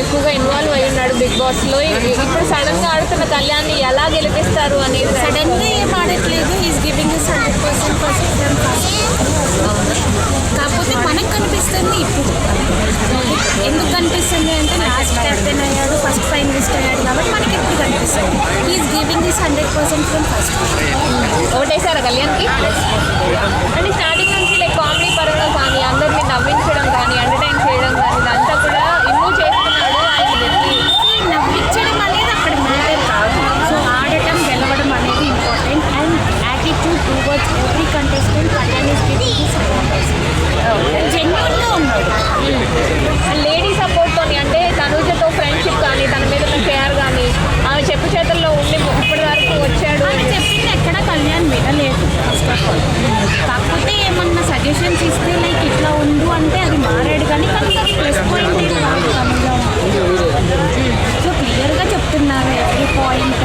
ఎక్కువగా ఇన్వాల్వ్ అయి ఉన్నాడు బిగ్ బాస్లో. ఇప్పుడు సడన్గా ఆడుతున్న కళ్యాణ్ ఎలా గెలిపిస్తారు అనేది సడన్గా ఏం ఆడట్లేదు is giving his hundred percent కాకపోతే మనకు కనిపిస్తుంది ఇప్పుడు. ఎందుకు కనిపిస్తుంది అంటే లాస్ట్ కెప్టెన్ అయ్యాడు ఫస్ట్ ఫైనలిస్ట్ అయ్యాడు కాబట్టి మనకి ఇప్పుడు కనిపిస్తుంది. Is giving his hundred percent from first ఓటేశారా కళ్యాణ్కి? అంటే స్టార్టింగ్ నుంచి కాకపోతే ఏమన్నా సజెషన్స్ ఇస్తే లైక్ ఇట్లా ఉండు అంటే అది మారాడు కానీ కానీ అది ప్లస్ పాయింట్ ఏం కాదు సో క్లియర్గా చెప్తున్నారు ఎవ్రీ పాయింట్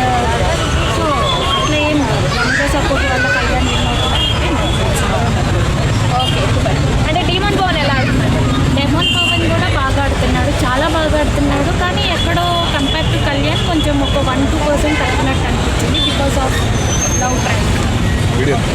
సో అట్లా ఏం తనుజ సపోర్ట్ వల్ల కళ్యాణ్ ఓకే అంటే డీమన్ పవన్ ఎలా ఆడుతున్నాడు? డెమన్ పవన్ కూడా బాగా ఆడుతున్నాడు. చాలా బాగా ఆడుతున్నాడు. కానీ ఎక్కడో కంపేర్ టు కళ్యాణ్ కొంచెం ఒక వన్ టూ పర్సెంట్ తగ్గినట్టు అనిపించింది బికాస్ ఆఫ్ లవ్ ట్రాక్